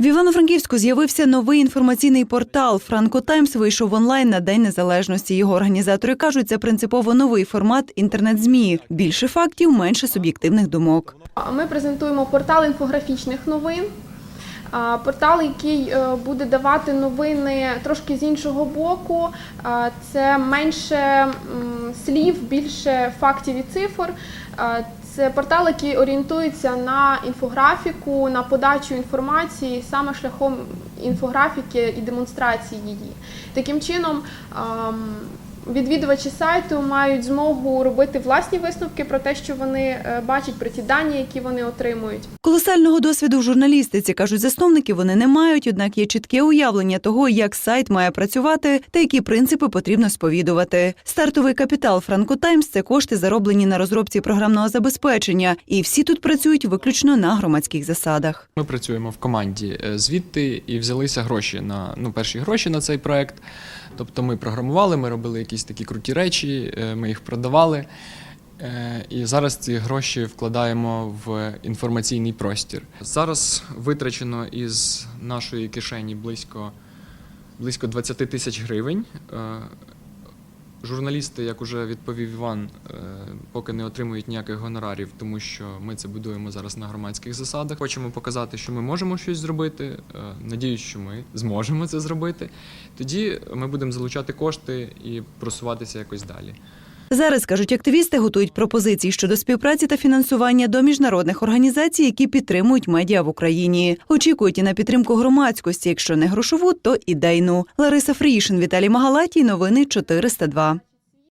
В Івано-Франківську з'явився новий інформаційний портал. Франко Таймс вийшов онлайн на День Незалежності. Його організатори кажуть, це принципово новий формат інтернет-змі. Більше фактів, менше суб'єктивних думок. Ми презентуємо портал інфографічних новин. Портал, який е, буде давати новини трошки з іншого боку. Це менше слів, більше фактів і цифр. Це портал, який орієнтується на інфографіку, на подачу інформації саме шляхом інфографіки і демонстрації її. Таким чином. Відвідувачі сайту мають змогу робити власні висновки про те, що вони е, бачать, про ті дані, які вони отримують. Колосального досвіду в журналістиці, кажуть засновники, вони не мають, однак є чітке уявлення того, як сайт має працювати та які принципи потрібно сповідувати. Стартовий капітал Франко Таймс це кошти, зароблені на розробці програмного забезпечення, і всі тут працюють виключно на громадських засадах. Ми працюємо в команді е, звідти і взялися гроші на ну перші гроші на цей проект. Тобто ми програмували, ми робили якісь такі круті речі, е, ми їх продавали. Е, І зараз ці гроші вкладаємо в інформаційний простір. Зараз витрачено із нашої кишені близько, близько 20 тисяч гривень. Журналісти, як уже відповів Іван, е, поки не отримують ніяких гонорарів, тому що ми це будуємо зараз на громадських засадах. Хочемо показати, що ми можемо щось зробити. е, Надіюсь, що ми зможемо це зробити. Тоді ми будемо залучати кошти і просуватися якось далі. Зараз кажуть активісти, готують пропозиції щодо співпраці та фінансування до міжнародних організацій, які підтримують медіа в Україні. Очікують і на підтримку громадськості, якщо не грошову, то ідейну. Лариса Фрішин, Віталій Магалатій. Новини 402.